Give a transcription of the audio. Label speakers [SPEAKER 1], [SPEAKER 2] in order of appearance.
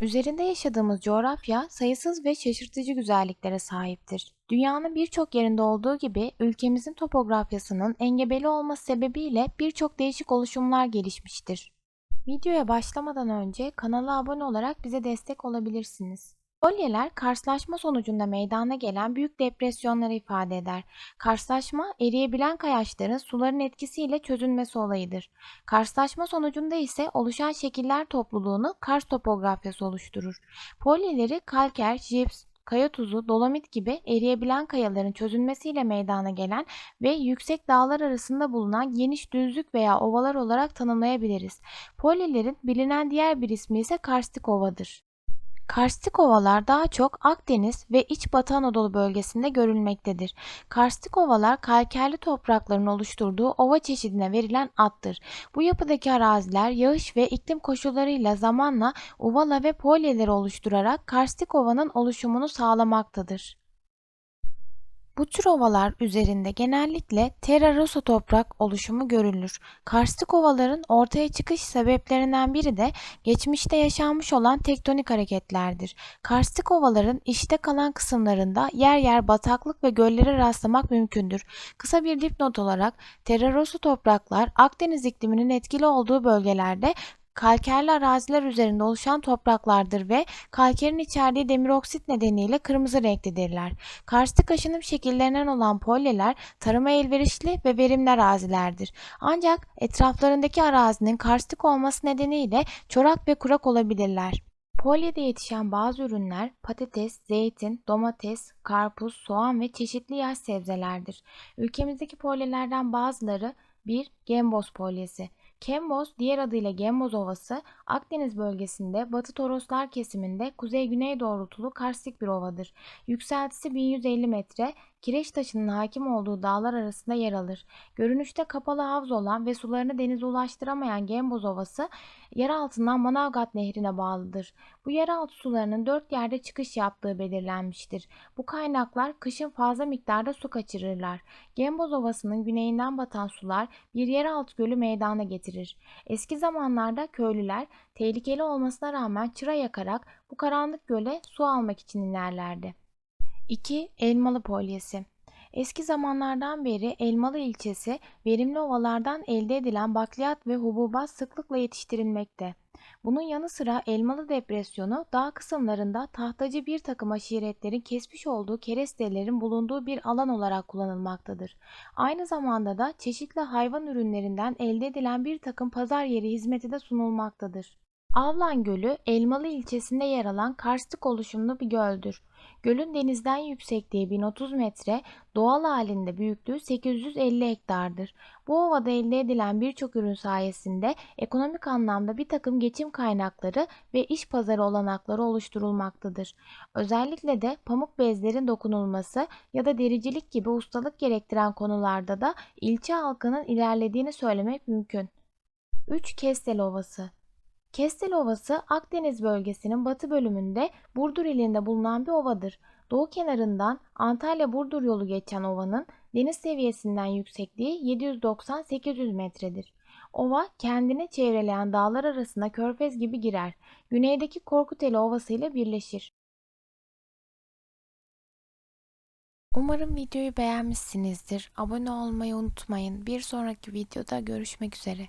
[SPEAKER 1] Üzerinde yaşadığımız coğrafya sayısız ve şaşırtıcı güzelliklere sahiptir. Dünyanın birçok yerinde olduğu gibi ülkemizin topografyasının engebeli olması sebebiyle birçok değişik oluşumlar gelişmiştir. Videoya başlamadan önce kanala abone olarak bize destek olabilirsiniz. Kolyeler karşılaşma sonucunda meydana gelen büyük depresyonları ifade eder. Karşılaşma eriyebilen kayaçların suların etkisiyle çözünmesi olayıdır. Karşılaşma sonucunda ise oluşan şekiller topluluğunu kars topografyası oluşturur. Polyeleri kalker, jips, kaya tuzu, dolomit gibi eriyebilen kayaların çözünmesiyle meydana gelen ve yüksek dağlar arasında bulunan geniş düzlük veya ovalar olarak tanımlayabiliriz. Polyelerin bilinen diğer bir ismi ise karstik ovadır. Karstik ovalar daha çok Akdeniz ve İç Batı Anadolu bölgesinde görülmektedir. Karstik ovalar kalkerli toprakların oluşturduğu ova çeşidine verilen addır. Bu yapıdaki araziler yağış ve iklim koşullarıyla zamanla ovala ve polyeleri oluşturarak karstik ovanın oluşumunu sağlamaktadır. Bu tür ovalar üzerinde genellikle terra toprak oluşumu görülür. Karstik ovaların ortaya çıkış sebeplerinden biri de geçmişte yaşanmış olan tektonik hareketlerdir. Karstik ovaların içte kalan kısımlarında yer yer bataklık ve göllere rastlamak mümkündür. Kısa bir dipnot olarak terra topraklar Akdeniz ikliminin etkili olduğu bölgelerde kalkerli araziler üzerinde oluşan topraklardır ve kalkerin içerdiği demir oksit nedeniyle kırmızı renktedirler. Karstik aşınım şekillerinden olan polyeler tarıma elverişli ve verimli arazilerdir. Ancak etraflarındaki arazinin karstik olması nedeniyle çorak ve kurak olabilirler. Polyede yetişen bazı ürünler patates, zeytin, domates, karpuz, soğan ve çeşitli yaş sebzelerdir. Ülkemizdeki polyelerden bazıları 1. Gemboz polyesi Kemboz, diğer adıyla Gemboz Ovası, Akdeniz bölgesinde Batı Toroslar kesiminde kuzey-güney doğrultulu karstik bir ovadır. Yükseltisi 1150 metre, kireç taşının hakim olduğu dağlar arasında yer alır. Görünüşte kapalı havuz olan ve sularını denize ulaştıramayan Gemboz Ovası, yer altından Manavgat Nehri'ne bağlıdır. Bu yeraltı sularının dört yerde çıkış yaptığı belirlenmiştir. Bu kaynaklar kışın fazla miktarda su kaçırırlar. Gemboz Ovası'nın güneyinden batan sular bir yeraltı gölü meydana getirir. Eski zamanlarda köylüler tehlikeli olmasına rağmen çıra yakarak bu karanlık göle su almak için inerlerdi. 2. Elmalı polyesi Eski zamanlardan beri Elmalı ilçesi verimli ovalardan elde edilen bakliyat ve hububat sıklıkla yetiştirilmekte. Bunun yanı sıra Elmalı depresyonu dağ kısımlarında tahtacı bir takım aşiretlerin kesmiş olduğu kerestelerin bulunduğu bir alan olarak kullanılmaktadır. Aynı zamanda da çeşitli hayvan ürünlerinden elde edilen bir takım pazar yeri hizmeti de sunulmaktadır. Avlan Gölü, Elmalı ilçesinde yer alan karstik oluşumlu bir göldür. Gölün denizden yüksekliği 1030 metre, doğal halinde büyüklüğü 850 hektardır. Bu ovada elde edilen birçok ürün sayesinde ekonomik anlamda bir takım geçim kaynakları ve iş pazarı olanakları oluşturulmaktadır. Özellikle de pamuk bezlerin dokunulması ya da dericilik gibi ustalık gerektiren konularda da ilçe halkının ilerlediğini söylemek mümkün. 3. Kestel Ovası Kestel Ovası Akdeniz bölgesinin batı bölümünde Burdur ilinde bulunan bir ovadır. Doğu kenarından Antalya-Burdur yolu geçen ovanın deniz seviyesinden yüksekliği 790-800 metredir. Ova kendini çevreleyen dağlar arasında körfez gibi girer. Güneydeki Korkuteli Ovası ile birleşir. Umarım videoyu beğenmişsinizdir. Abone olmayı unutmayın. Bir sonraki videoda görüşmek üzere.